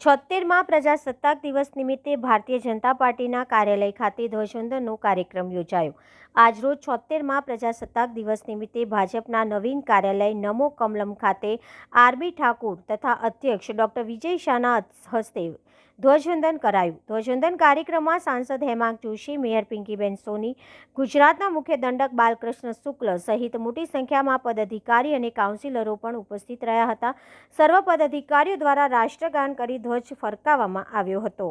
છોતેરમાં પ્રજાસત્તાક દિવસ નિમિત્તે ભારતીય જનતા પાર્ટીના કાર્યાલય ખાતે ધ્વજવંદનનો કાર્યક્રમ યોજાયો. આજરોજ છોતેરમાં પ્રજાસત્તાક દિવસ નિમિત્તે ભાજપના નવીન કાર્યાલય નમો કમલમ ખાતે આરબી ઠાકુર તથા અધ્યક્ષ ડોક્ટર વિજય શાહના હસ્તે ધ્વજવંદન કરાયું. ધ્વજવંદન કાર્યક્રમમાં સાંસદ હેમાંગ જોશી, મેયર પિંકીબેન સોની, ગુજરાતના મુખ્ય દંડક બાલકૃષ્ણ શુક્લ સહિત મોટી સંખ્યામાં પદાધિકારી અને કાઉન્સિલરો પણ ઉપસ્થિત રહ્યા હતા. સર્વ પદાધિકારીઓ દ્વારા રાષ્ટ્રગાન કરી ધ્વજ ફરકાવવામાં આવ્યો હતો.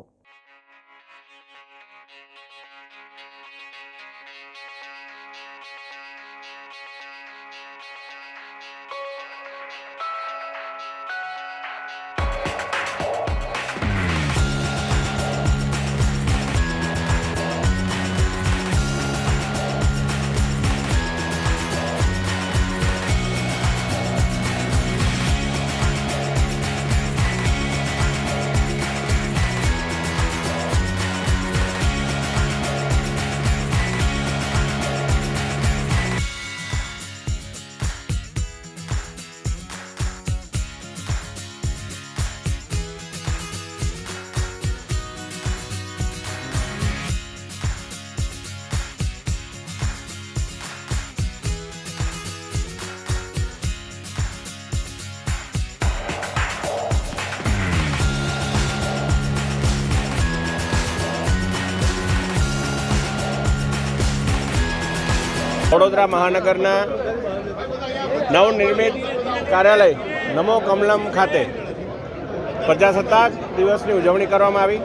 વડોદરા મહાનગરના નવનિર્મિત કાર્યાલય નમો કમલમ ખાતે પ્રજાસત્તાક દિવસની ઉજવણી કરવામાં આવી.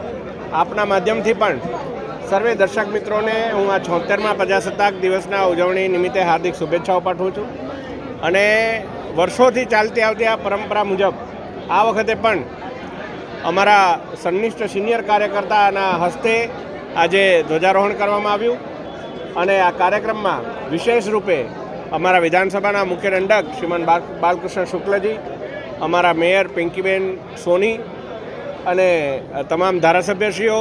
આપના માધ્યમથી પણ સર્વે દર્શક મિત્રોને હું આ છોતેરમાં પ્રજાસત્તાક દિવસના ઉજવણી નિમિત્તે હાર્દિક શુભેચ્છાઓ પાઠવું છું. અને વર્ષોથી ચાલતી આવતી આ પરંપરા મુજબ આ વખતે પણ અમારા સંનિષ્ઠ સિનિયર કાર્યકર્તાના હસ્તે આજે ધ્વજારોહણ કરવામાં આવ્યું. અને આ કાર્યક્રમમાં વિશેષ રૂપે અમારા વિધાનસભાના મુખ્ય દંડક શ્રીમાન બાલ બાલકૃષ્ણ શુક્લજી, અમારા મેયર પિંકીબેન સોની અને તમામ ધારાસભ્યશ્રીઓ,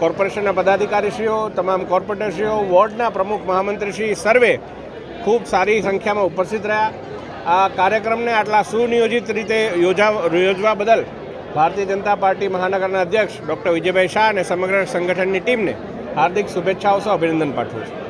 કોર્પોરેશનના પદાધિકારીશ્રીઓ, તમામ કોર્પોરેટરશ્રીઓ, વોર્ડના પ્રમુખ મહામંત્રીશ્રી સર્વે ખૂબ સારી સંખ્યામાં ઉપસ્થિત રહ્યા. આ કાર્યક્રમને આટલા સુનિયોજિત રીતે યોજા, યોજવા બદલ ભારતીય જનતા પાર્ટી મહાનગરના અધ્યક્ષ ડૉક્ટર વિજયભાઈ શાહ અને સમગ્ર સંગઠનની ટીમને હાર્દિક શુભેચ્છાઓ સહ અભિનંદન પાઠવું છું.